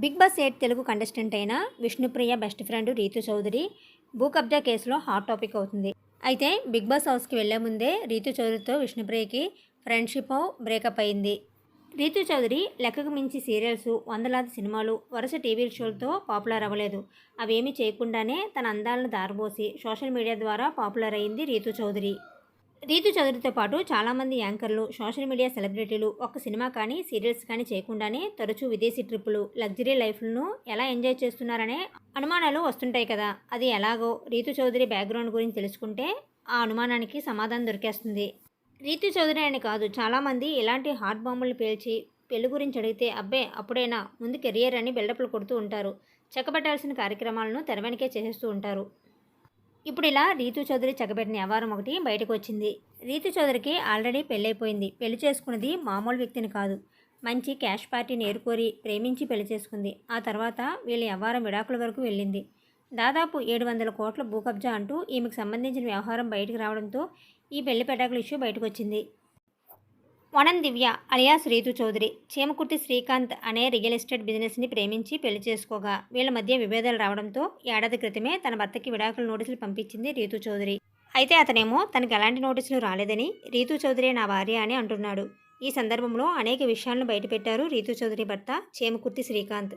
Bigg Boss eight Telugu contestant అయిన Vishnupriya best friend Rithu Chowdary భూ కబ్జా కేసులో హాట్ టాపిక్ అవుతుంది. అయితే బిగ్ బాస్ హౌస్కి వెళ్ళే ముందే రీతు చౌదరితో విష్ణుప్రియకి ఫ్రెండ్షిప్ బ్రేకప్ అయింది. రీతు చౌదరి లెక్కకు మించి సీరియల్స్ వందలాది సినిమాలు వరుస టీవీ షోలతో పాపులర్ అవ్వలేదు. అవేమీ చేయకుండానే తన అందాలను దారబోసి సోషల్ మీడియా ద్వారా పాపులర్ అయింది రీతు చౌదరి. రీతు చౌదరితో పాటు చాలామంది యాంకర్లు సోషల్ మీడియా సెలబ్రిటీలు ఒక సినిమా కానీ సీరియల్స్ కానీ చేయకుండానే తరచూ విదేశీ ట్రిప్పులు లగ్జరీ లైఫ్లను ఎలా ఎంజాయ్ చేస్తున్నారనే అనుమానాలు వస్తుంటాయి కదా. అది ఎలాగో రీతు చౌదరి బ్యాక్గ్రౌండ్ గురించి తెలుసుకుంటే ఆ అనుమానానికి సమాధానం దొరికేస్తుంది. రీతు చౌదరి అని కాదు చాలామంది ఇలాంటి హాట్ బాంబులు పేల్చి పెళ్ళి గురించి అడిగితే అబ్బే అప్పుడైనా? ముందు కెరియర్ అని బిల్డప్లు కొడుతూ ఉంటారు. చెక్కబెట్టాల్సిన కార్యక్రమాలను తెరవెనకే చేసేస్తూ ఉంటారు. ఇప్పుడు ఇలా రీతు చౌదరి చక్కబెట్టిన వ్యవహారం ఒకటి బయటకు వచ్చింది. రీతు చౌదరికి ఆల్రెడీ పెళ్ళైపోయింది. పెళ్ళి చేసుకున్నది మామూలు వ్యక్తిని కాదు. మంచి క్యాష్ పార్టీని ఏరుకోరి ప్రేమించి పెళ్ళి చేసుకుంది. ఆ తర్వాత వీళ్ళ వ్యవహారం విడాకుల వరకు వెళ్ళింది. దాదాపు ఏడు వందల కోట్ల భూకబ్జా అంటూ ఈమెకు సంబంధించిన వ్యవహారం బయటకు రావడంతో ఈ పెళ్ళి పెటాకుల ఇష్యూ బయటకు వచ్చింది. వనం దివ్య అలియాస్ రీతు చౌదరి చీమకుర్తి శ్రీకాంత్ అనే రియల్ ఎస్టేట్ బిజినెస్ని ప్రేమించి పెళ్ళి చేసుకోగా. వీళ్ళ మధ్య విభేదాలు రావడంతో ఏడాది క్రితమే తన భర్తకి విడాకుల నోటీసులు పంపించింది రీతు చౌదరి. అయితే అతనేమో తనకు ఎలాంటి నోటీసులు రాలేదని రీతు చౌదరి నా భార్య అని అంటున్నాడు. ఈ సందర్భంలో అనేక విషయాలను బయటపెట్టారు రీతు చౌదరి భర్త చేమకుర్తి శ్రీకాంత్.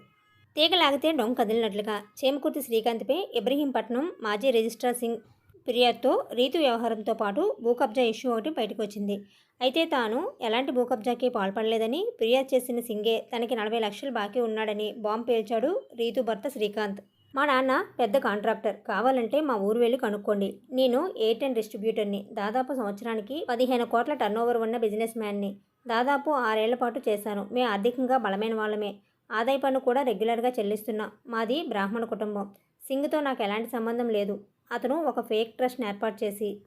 తీగలాగితే డొంగ్ కదిలినట్లుగా. చేమకుర్తి శ్రీకాంత్పై ఇబ్రహీంపట్నం మాజీ రిజిస్ట్రార్ సింగ్ ఫిర్యాదుతో రీతు వ్యవహారంతో పాటు భూ కబ్జా ఇష్యూ ఒకటి బయటకు వచ్చింది అయితే తాను ఎలాంటి భూ కబ్జాకి పాల్పడలేదని ఫిర్యాదు చేసిన సింగే తనకి నలభై లక్షలు బాకీ ఉన్నాడని బాంబు పేల్చాడు రీతు భర్త శ్రీకాంత్. మా నాన్న పెద్ద కాంట్రాక్టర్. కావాలంటే మా ఊరు వెళ్ళి కనుక్కోండి. నేను ఎయిర్టెన్ డిస్ట్రిబ్యూటర్ని. దాదాపు సంవత్సరానికి పదిహేను కోట్ల టర్నోవర్ ఉన్న బిజినెస్ మ్యాన్ని దాదాపు ఆరేళ్ళ పాటు చేశాను. మేము ఆర్థికంగా బలమైన వాళ్ళమే. ఆదాయ పన్ను కూడా రెగ్యులర్గా చెల్లిస్తున్నాం. మాది బ్రాహ్మణ కుటుంబం. సింగ్తో నాకు ఎలాంటి సంబంధం లేదు. అతను ఒక ఫేక్ ట్రస్ట్ని ఏర్పాటు చేసి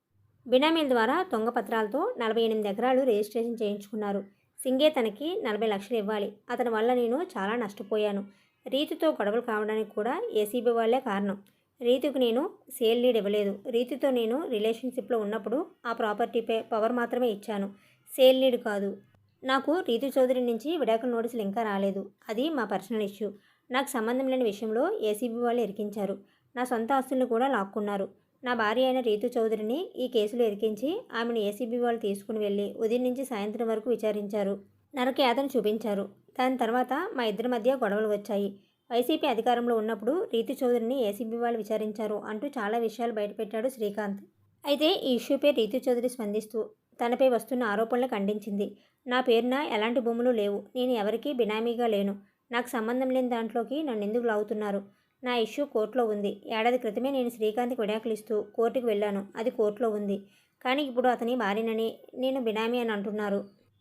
బినామీల ద్వారా దొంగపత్రాలతో నలభై ఎనిమిది ఎకరాలు రిజిస్ట్రేషన్ చేయించుకున్నారు. సింగే తనకి నలభై లక్షలు ఇవ్వాలి. అతని వల్ల నేను చాలా నష్టపోయాను. రీతితో గొడవలు కావడానికి కూడా ఏసీబీ వాళ్ళే కారణం. రీతుకు నేను సేల్ లీడ్ ఇవ్వలేదు. రీతితో నేను రిలేషన్షిప్లో ఉన్నప్పుడు ఆ ప్రాపర్టీపై పవర్ మాత్రమే ఇచ్చాను. సేల్ లీడ్ కాదు. నాకు రీతు చౌదరి నుంచి విడాకుల నోటీసులు ఇంకా రాలేదు. అది మా పర్సనల్ ఇష్యూ. నాకు సంబంధం లేని విషయంలో ఏసీబీ వాళ్ళు ఇరికించారు. నా సొంత ఆస్తులను కూడా లాక్కున్నారు. నా భార్య అయిన రీతు చౌదరిని ఈ కేసులో ఇరికించి ఆమెను ఏసీబీ వాళ్ళు తీసుకుని వెళ్ళి ఉదయం నుంచి సాయంత్రం వరకు విచారించారు. నరకయాతను చూపించారు. దాని తర్వాత మా ఇద్దరి మధ్య గొడవలు వచ్చాయి. వైసీపీ అధికారంలో ఉన్నప్పుడు రీతు చౌదరిని ఏసీబీ వాళ్ళు విచారించారు అంటూ చాలా విషయాలు బయటపెట్టాడు శ్రీకాంత్. అయితే ఈ ఇష్యూపై రీతు చౌదరి స్పందిస్తూ తనపై వస్తున్న ఆరోపణలు ఖండించింది. నా పేరున ఎలాంటి భూములు లేవు. నేను ఎవరికీ బినామీగా లేను. నాకు సంబంధం లేని దాంట్లోకి నన్ను ఎందుకు లాగుతున్నారు? నా ఇష్యూ కోర్టులో ఉంది. ఏడాది క్రితమే నేను శ్రీకాంత్కి విడాకులు ఇస్తూ కోర్టుకు వెళ్ళాను. అది కోర్టులో ఉంది. కానీ ఇప్పుడు అతని భార్యనని నేను బినామీ అని అంటున్నారు.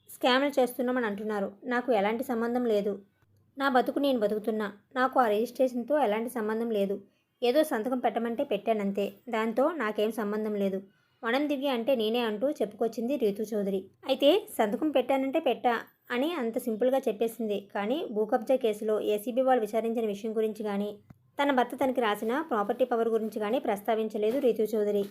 స్కామ్లు చేస్తున్నామని అంటున్నారు. నాకు ఎలాంటి సంబంధం లేదు. నా బతుకు నేను బతుకుతున్నా. నాకు ఆ రిజిస్ట్రేషన్తో ఎలాంటి సంబంధం లేదు. ఏదో సంతకం పెట్టమంటే పెట్టానంతే. దాంతో నాకేం సంబంధం లేదు. వనం దివ్య అంటే నేనే అంటూ చెప్పుకొచ్చింది రీతు చౌదరి. అయితే సంతకం పెట్టానంటే పెట్టా అని అంత సింపుల్గా చెప్పేసింది. కానీ భూకబ్జా కేసులో ఏసీబీ వాళ్ళు విచారించిన విషయం గురించి కానీ తన భర్త తనకి రాసిన ప్రాపర్టీ పవర్ గురించి కానీ ప్రస్తావించలేదు రీతు చౌదరి.